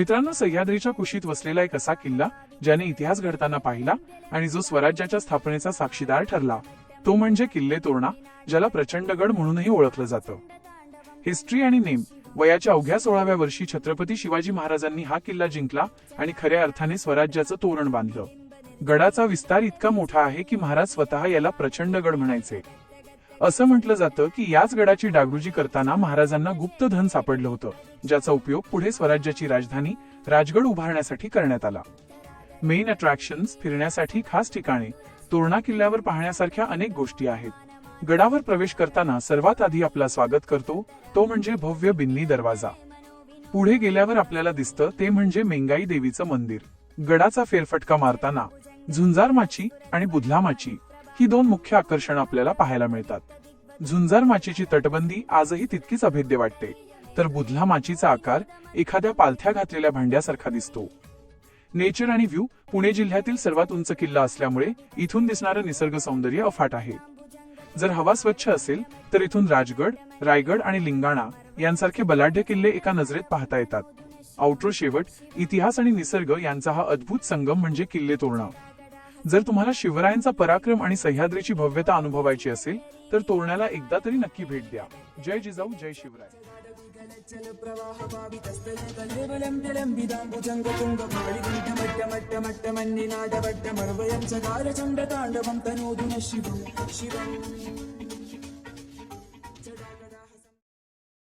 मित्रांनो सह्याद्रीच्या कुशीत वसलेला एक असा किल्ला ज्याने इतिहास घडताना पाहिला आणि जो स्वराज्याच्या स्थापनेचा साक्षीदार ठरला. तो म्हणजे किल्ले तोरणा ज्याला प्रचंडगड म्हणूनही ओळखलं जातं. हिस्ट्री आणि नेम वयाच्या अवघ्या सोळाव्या वर्षी छत्रपती शिवाजी महाराजांनी हा किल्ला जिंकला आणि खऱ्या अर्थाने स्वराज्याचं तोरण बांधलं. गडाचा विस्तार इतका मोठा आहे की महाराज स्वतः याला प्रचंडगड म्हणायचे. असं म्हटलं जातं की याच गडाची डागडुजी करताना महाराजांना गुप्त धन सापडलं होतं ज्याचा उपयोग पुढे स्वराज्याची राजधानी राजगड उभारण्यासाठी करण्यात आला. मेन अट्रॅक्शन्स फिरण्यासाठी खास ठिकाणे तोरणा किल्ल्यावर पाहण्यासारख्या अनेक गोष्टी आहेत. गडावर प्रवेश करताना सर्वात आधी आपला स्वागत करतो तो म्हणजे भव्य बिन्नी दरवाजा. पुढे गेल्यावर आपल्याला दिसतं ते म्हणजे मेंगाई देवीचं मंदिर. गडाचा फेरफटका मारताना झुंजार माची आणि बुधला माची. ही दोन मुख्य आकर्षण आपल्याला पाहायला मिळतात. झुंजार माचीची तटबंदी आजही तितकीच अभेद्य वाटते. तर बुधला माचीचा आकार एखाद्या पालथ्या घातलेल्या भांड्यासारखा दिसतो. नेचर आणि व्ह्यू पुणे जिल्ह्यातील सर्वात उंच किल्ला असल्यामुळे इथून दिसणारं निसर्ग सौंदर्य अफाट आहे. जर हवा स्वच्छ असेल तर इथून राजगड रायगड आणि लिंगाणा यांसारखे बलाढ्य किल्ले एका नजरेत पाहता येतात. आउट्रो शेवट इतिहास आणि निसर्ग यांचा हा अद्भुत संगम म्हणजे किल्ले तोरणा. जर तुम्हाला शिवरायांचा पराक्रम आणि सह्याद्रीची भव्यता अनुभवायची असेल तर तोरण्याला एकदा तरी नक्की भेट द्या. जय जिजाऊ जय शिवराय.